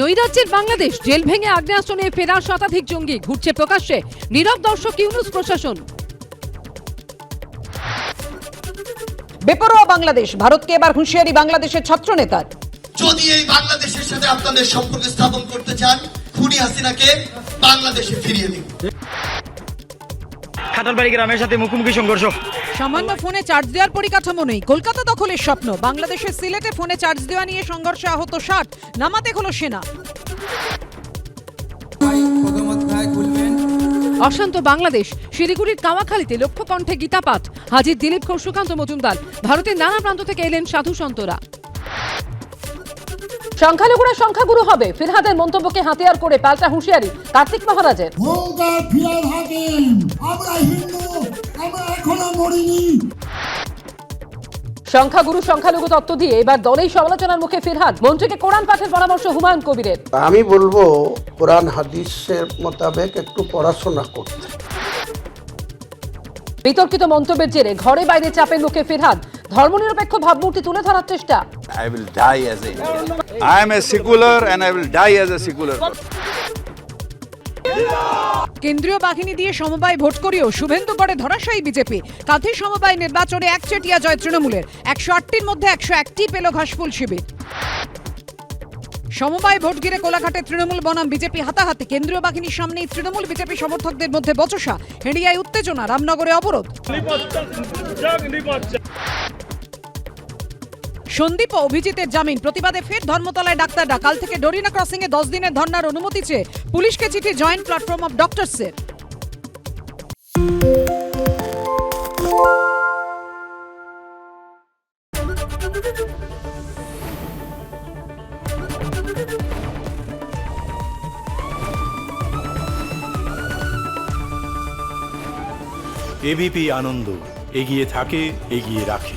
নৈরাজ্যের Bangladesh jail ভেঙে আগ্নেয়াস্ত্র নিয়ে ফেরার শতাধিক জঙ্গি ঘুরছে প্রকাশ্যে। নীরব দর্শক ইউনুস প্রশাসন। বেপরোয়া বাংলাদেশ ভারতকে এবার হুঁশিয়ারি বাংলাদেশের ছাত্র নেতার যদি এই বাংলাদেশের সাথে আপনাদের সম্পর্ক স্থাপন করতে চান খুনি হাসিনাকে বাংলাদেশে ফিরিয়ে দিন। খাটালবাড়ি গ্রামের সাথে মুখোমুখি সংঘর্ষ। সামান্য ফোনে চার্জ দেওয়ার পরিকাঠামো নেই। কলকাতা দখলের স্বপ্ন। বাংলাদেশের সিলেটে ফোনে চার্জ দেওয়া নিয়ে সংঘর্ষে আহত ষাট। নামাতে হলো সেনা। অশান্ত বাংলাদেশ। শিলিগুড়ির কাওয়াখালীতে লক্ষ্য কণ্ঠে গীতাপাঠ। হাজির দিলীপ ঘোষ সুকান্ত মজুমদার। ভারতের নানা প্রান্ত থেকে এলেন সাধু সন্তরা। সংখ্যালঘুরা সংখ্যাগুরু হবে। ফিরহাদের মন্তব্যকে হাতিয়ার করে পাল্টা হুঁশিয়ারি কার্তিক মহারাজের। আমরা হিন্দু আমরা এখনও মরিনি। সংখ্যাগুরু সংখ্যালঘু তত্ত্ব দিয়ে এবার দলেই সমালোচনার মুখে ফিরহাদ। মন্ত্রীকে কোরআন পাঠের পরামর্শ হুমায়ুন কবিরের। আমি বলব কোরআন হাদিসের মোতাবেক একটু পড়াশোনা করতে। বিতর্কিত মন্তব্যের জেরে ঘরে বাইরে চাপের মুখে ফিরহাদ। ধর্মনিরপেক্ষ ভাবমূর্তি তুলে ধরার চেষ্টা। I will die as a Indian. I am a secular and I will die as a secular. কেন্দ্রীয় বাহিনী দিয়ে সমবায় ভোট করিয়েও শুভেন্দু করে ধরাশায়ী বিজেপি। কাঁথি সমবায় নির্বাচনে একচেটিয়া জয় তৃণমূলের। একশো আটটির মধ্যে একশো একটি পেল ঘাসফুল শিবির। সমবায় ভোট ঘিরে কোলাঘাটে তৃণমূল বনাম বিজেপি হাতাহাতি। কেন্দ্রীয় বাহিনীর সামনেই তৃণমূল বিজেপি সমর্থকদের মধ্যে বচসা। হেঁড়িয়ায় উত্তেজনা, রামনগরে অবরোধ। সন্দীপ ও অভিজিতের জামিন। প্রতিবাদে ফের ধর্মতলায় ডাক্তাররা। কাল থেকে ডরিনা ক্রসিং এ দশ দিনের ধর্নার অনুমতি চেয়ে পুলিশকে চিঠি জয়েন্ট প্ল্যাটফর্ম অফ ডক্টরসের। এবিপি আনন্দ। এগিয়ে থাকে, এগিয়ে রাখে।